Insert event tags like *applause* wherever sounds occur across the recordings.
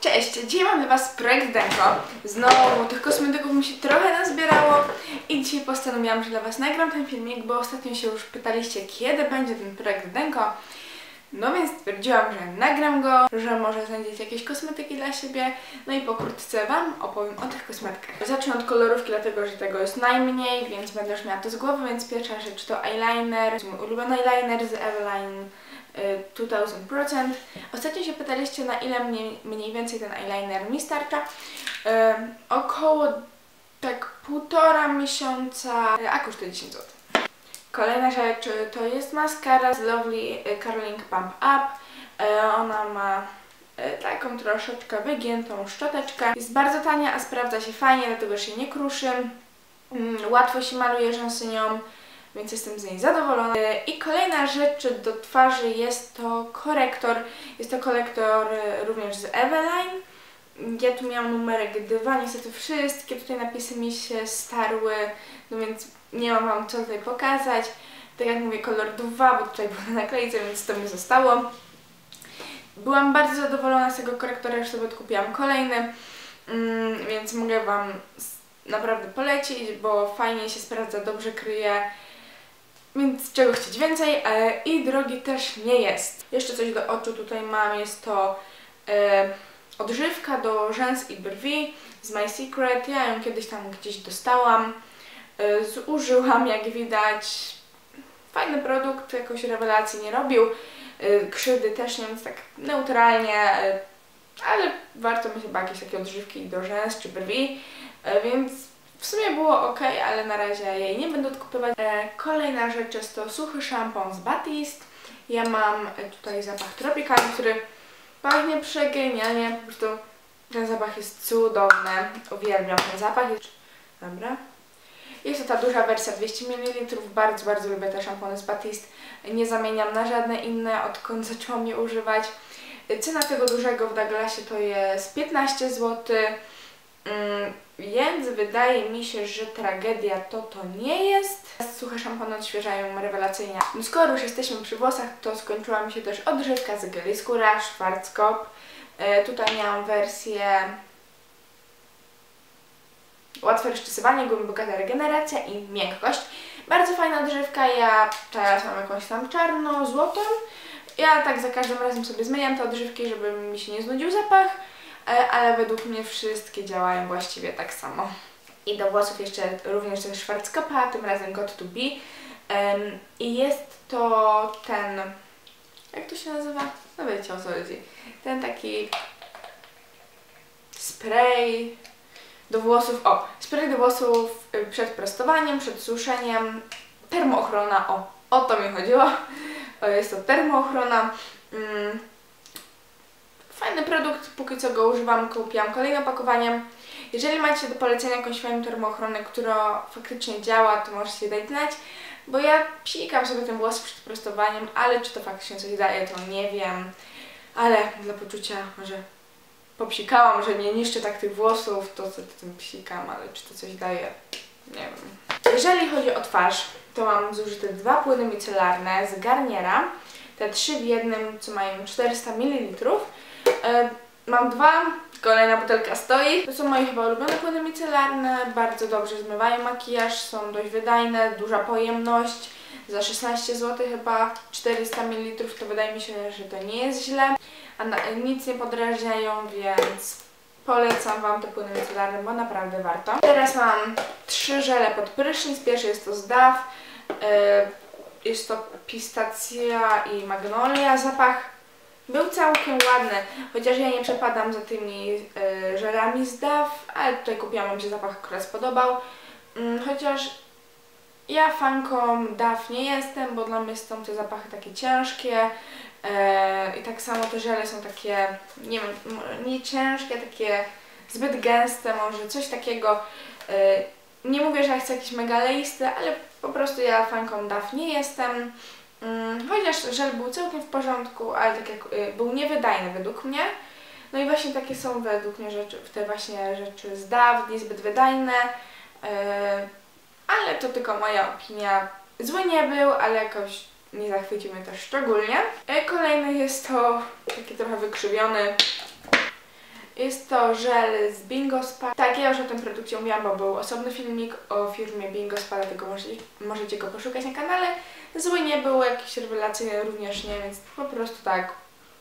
Cześć, dzisiaj mam dla Was projekt Denko. Znowu tych kosmetyków mi się trochę nazbierało i dzisiaj postanowiłam, że dla Was nagram ten filmik, bo ostatnio się już pytaliście, kiedy będzie ten projekt Denko. No więc stwierdziłam, że nagram go, że może znajdziecie jakieś kosmetyki dla siebie, no i pokrótce Wam opowiem o tych kosmetykach. Zacznę od kolorówki, dlatego że tego jest najmniej, więc będę już miała to z głowy, więc pierwsza rzecz to eyeliner, mój ulubiony eyeliner z Eveline 2000%. Ostatnio się pytaliście, na ile mniej, mniej więcej ten eyeliner mi starcza. Um, około tak półtora miesiąca, a kosztuje 10 zł. Kolejna rzecz to jest maskara z Lovely Curling Pump Up. Ona ma taką troszeczkę wygiętą szczoteczkę. Jest bardzo tania, a sprawdza się fajnie, dlatego się nie kruszy. Łatwo się maluje rzęsy nią więc jestem z niej zadowolona. I kolejna rzecz do twarzy jest to korektor. Jest to korektor również z Eveline. Ja tu miałam numerek 2, niestety wszystkie tutaj napisy mi się starły, no więc nie mam Wam co tutaj pokazać. Tak jak mówię, kolor 2, bo tutaj był na naklejce, więc to mi zostało. Byłam bardzo zadowolona z tego korektora, już sobie odkupiłam kolejny, mm, więc mogę Wam naprawdę polecić, bo fajnie się sprawdza, dobrze kryje. Więc czego chcieć więcej e, i drogi też nie jest. Jeszcze coś do oczu tutaj mam, jest to e, odżywka do rzęs i brwi z My Secret. Ja ją kiedyś tam gdzieś dostałam, e, zużyłam jak widać. Fajny produkt, jakoś rewelacji nie robił, e, krzywdy też nie, więc tak neutralnie, e, ale warto mi chyba jakieś takie odżywki do rzęs czy brwi, e, więc w sumie było ok, ale na razie jej nie będę odkupywać. E, kolejna rzecz jest to suchy szampon z Batiste. Ja mam tutaj zapach Tropical, który pachnie przegenialnie. Po prostu ten zapach jest cudowny. Uwielbiam ten zapach. Dobra. Jest to ta duża wersja 200 ml. Bardzo, bardzo lubię te szampony z Batiste. Nie zamieniam na żadne inne, odkąd *laughs* zaczęłam je używać. Cena tego dużego w Douglasie to jest 15 zł. Mm, więc wydaje mi się, że tragedia to to nie jest. Suche szampony odświeżają rewelacyjnie. Skoro już jesteśmy przy włosach, to skończyła mi się też odżywka z Geli Skóra Schwarzkopf. E, tutaj miałam wersję łatwe rozczesywanie, głęboka regeneracja i miękkość. Bardzo fajna odżywka, ja teraz mam jakąś tam czarno-złotą. Ja tak za każdym razem sobie zmieniam te odżywki, żeby mi się nie znudził zapach. E, ale według mnie wszystkie działają właściwie tak samo. I do włosów jeszcze również ten Schwarzkopfa, tym razem Got to Be. Um, I jest to ten, jak to się nazywa? No wiecie o co chodzi. Ten taki spray do włosów, o, spray do włosów y, przed prostowaniem, przed suszeniem, termoochrona, o, o to mi chodziło. *laughs* O, jest to termoochrona. Um, Fajny produkt, póki co go używam, kupiłam kolejne opakowanie. Jeżeli macie do polecenia jakąś fajną termoochronę, która faktycznie działa, to możecie dać znać, bo ja psikam sobie ten włos przed prostowaniem, ale czy to faktycznie coś daje, to nie wiem. Ale dla poczucia może popsikałam, że nie niszczę tak tych włosów, to co tym psikam, ale czy to coś daje, nie wiem. Jeżeli chodzi o twarz, to mam zużyte dwa płyny micelarne z Garniera, te trzy w jednym, co mają 400 ml. E, mam dwa, kolejna butelka stoi. To są moje chyba ulubione płyny micelarne, bardzo dobrze zmywają makijaż, są dość wydajne, duża pojemność. Za 16 zł chyba 400 ml to wydaje mi się, że to nie jest źle. A na, nic nie podrażniają, więc polecam Wam te płyny micelarne, bo naprawdę warto. Teraz mam trzy żele pod prysznic. Pierwszy jest to z DAF. E, jest to pistacja i magnolia. Zapach był całkiem ładny, chociaż ja nie przepadam za tymi y, żelami z DAF, ale tutaj kupiłam, mi się zapach akurat spodobał. Y, chociaż ja fanką DAF nie jestem, bo dla mnie są te zapachy takie ciężkie y, i tak samo te żele są takie, nie wiem, nie ciężkie, takie zbyt gęste może, coś takiego. Y, nie mówię, że ja chcę jakieś mega leiste, ale po prostu ja fanką DAF nie jestem. Mm, chociaż żel był całkiem w porządku, ale tak jak y, był niewydajny według mnie. No i właśnie takie są według mnie rzeczy, te właśnie rzeczy z DAW, niezbyt wydajne. Y, ale to tylko moja opinia. Zły nie był, ale jakoś nie zachwycił mnie też szczególnie. Y, kolejny jest to taki trochę wykrzywiony. Jest to żel z Bingo Spa. Tak, ja już o tym produkcie mówiłam, bo był osobny filmik o firmie Bingo Spa, dlatego możecie, możecie go poszukać na kanale. Zły nie był, jakiś rewelacyjny również nie, więc po prostu tak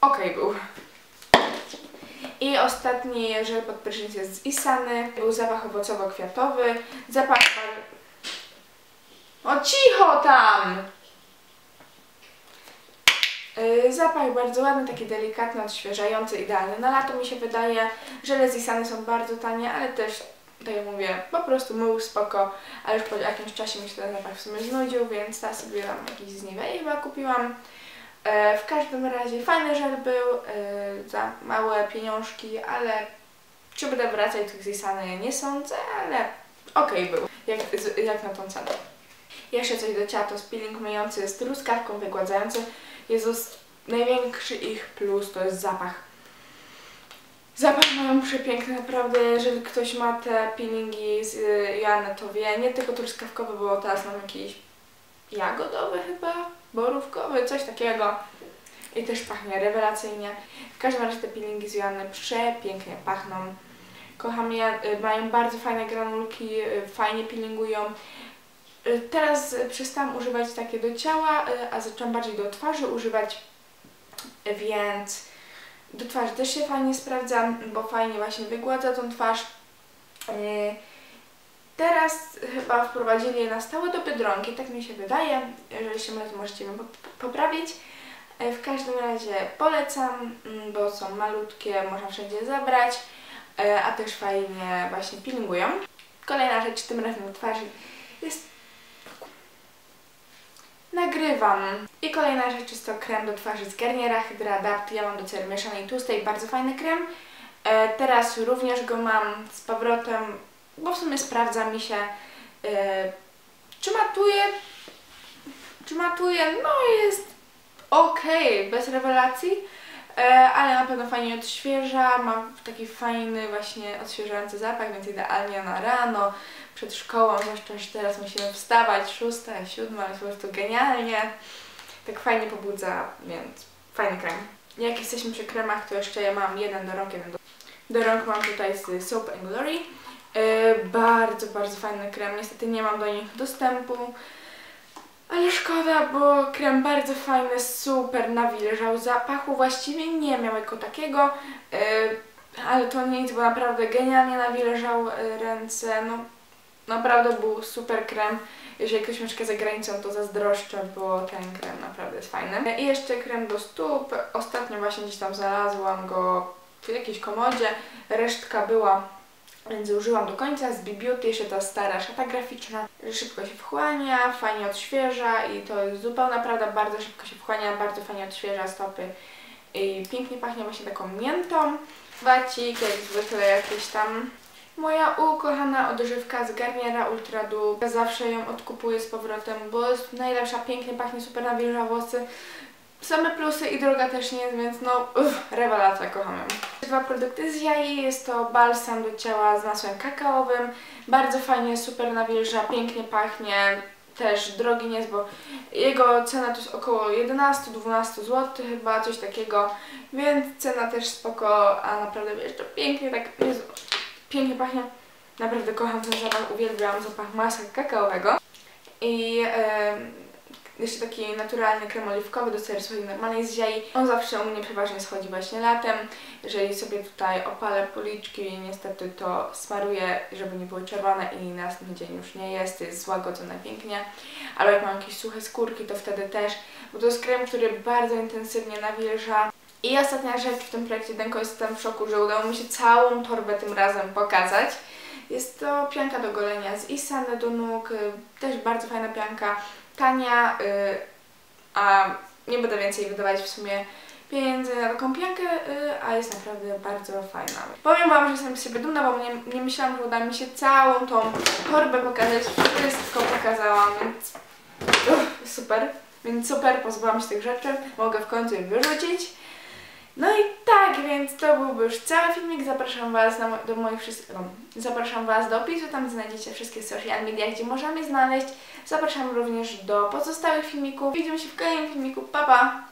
okej był. I ostatni żel pod prysznic jest z Isany. Był zapach owocowo-kwiatowy. Zapach... O cicho tam! Yy, Zapach bardzo ładny, taki delikatny, odświeżający, idealny na lato mi się wydaje. Żele z Isany są bardzo tanie, ale też, tak jak mówię, po prostu mył spoko, ale już po jakimś czasie mi się ten zapach w sumie znudził, więc teraz sobie tam jakiś z Nivea chyba kupiłam. E, w każdym razie fajny żel był, e, za małe pieniążki, ale czy będę wracać do tych z Isany nie sądzę, ale okej był, jak, jak na tą cenę. Jeszcze coś do ciała, to peeling myjący z truskawką wygładzający. Jezus, największy ich plus to jest zapach. Zapach mają przepiękny, naprawdę, jeżeli ktoś ma te peelingi z Joanny, to wie, nie tylko truskawkowy, bo teraz mam jakiś jagodowy chyba, borówkowy, coś takiego. I też pachnie rewelacyjnie. W każdym razie te peelingi z Joanny przepięknie pachną. Kocham je, y, mają bardzo fajne granulki, y, fajnie peelingują. Y, Teraz przestałam używać takie do ciała, a zaczęłam bardziej do twarzy używać, więc do twarzy też się fajnie sprawdza, bo fajnie właśnie wygładza tą twarz. Y, Teraz chyba wprowadzili je na stałe do Biedronki, tak mi się wydaje. Jeżeli się mylę, to możecie pop- poprawić. E, W każdym razie polecam, mm, bo są malutkie, można wszędzie zabrać, e, a też fajnie właśnie peelingują. Kolejna rzecz, tym razem twarzy, jest... Nagrywam. I kolejna rzecz jest to krem do twarzy z Garniera Hydra Adapt. Ja mam do cery mieszanej tłustej, bardzo fajny krem. E, Teraz również go mam z powrotem, bo w sumie sprawdza mi się, e, czy matuje, czy matuje, no jest okej, bez rewelacji, ale na pewno fajnie odświeża, ma taki fajny właśnie odświeżający zapach, więc idealnie na rano, przed szkołą, zwłaszcza, że teraz musimy wstawać, szósta, siódma, jest po prostu genialnie, tak fajnie pobudza, więc fajny krem. Jak jesteśmy przy kremach, to jeszcze ja mam jeden do rąk, jeden do, do rąk mam tutaj z Soap Glory. E, bardzo, bardzo fajny krem, niestety nie mam do nich dostępu. Ale szkoda, bo krem bardzo fajny, super nawilżał. Zapachu właściwie nie miał jako takiego, yy, ale to nic, bo naprawdę genialnie nawilżał yy, ręce. No, naprawdę był super krem. Jeżeli ktoś mieszka za granicą, to zazdroszczę, bo ten krem naprawdę jest fajny. I jeszcze krem do stóp. Ostatnio właśnie gdzieś tam znalazłam go w jakiejś komodzie. Resztka była więc użyłam do końca z Beauty, jeszcze ta stara szata graficzna. Szybko się wchłania, fajnie odświeża i to jest zupełna prawda, bardzo szybko się wchłania, bardzo fajnie odświeża stopy i pięknie pachnie właśnie taką miętą. Wacik, jak zwykle jakieś tam. Moja ukochana odżywka z Garniera Ultra Dupe. Zawsze ją odkupuję z powrotem, bo jest najlepsza, pięknie pachnie, super nawilża włosy. Same plusy i droga też nie jest, więc no uff, rewelacja, kocham ją. Dwa produkty z jaj, jest to balsam do ciała z masłem kakaowym. Bardzo fajnie, super nawilża, pięknie pachnie. Też drogi nie jest, bo jego cena to jest około 11-12 zł chyba, coś takiego. Więc cena też spoko, a naprawdę wiesz, to pięknie tak, pięknie pachnie. Naprawdę kocham ten zapach, uwielbiam zapach masła kakaowego. I em, jeszcze taki naturalny krem oliwkowy do serii normalnej z ziai. On zawsze u mnie przeważnie schodzi właśnie latem. Jeżeli sobie tutaj opalę policzki, niestety to smaruję, żeby nie były czerwone i na następny dzień już nie jest, jest złagodzone pięknie. Ale jak mam jakieś suche skórki, to wtedy też, bo to jest krem, który bardzo intensywnie nawilża. I ostatnia rzecz w tym projekcie Denko, jestem w szoku, że udało mi się całą torbę tym razem pokazać. Jest to pianka do golenia z Isany do nóg, też bardzo fajna pianka, tania, y, a nie będę więcej wydawać w sumie pieniędzy na taką piankę, y, a jest naprawdę bardzo fajna. Powiem Wam, że jestem z siebie dumna, bo nie, nie myślałam, że uda mi się całą tą torbę pokazać, wszystko pokazałam, więc uff, super. Więc super, pozbyłam się tych rzeczy, mogę w końcu je wyrzucić. No i tak, więc to byłby już cały filmik. Zapraszam Was mo- do moich wszystkich. No, zapraszam Was do opisu, tam znajdziecie wszystkie social media, gdzie możemy znaleźć. Zapraszam również do pozostałych filmików. Widzimy się w kolejnym filmiku. Pa pa!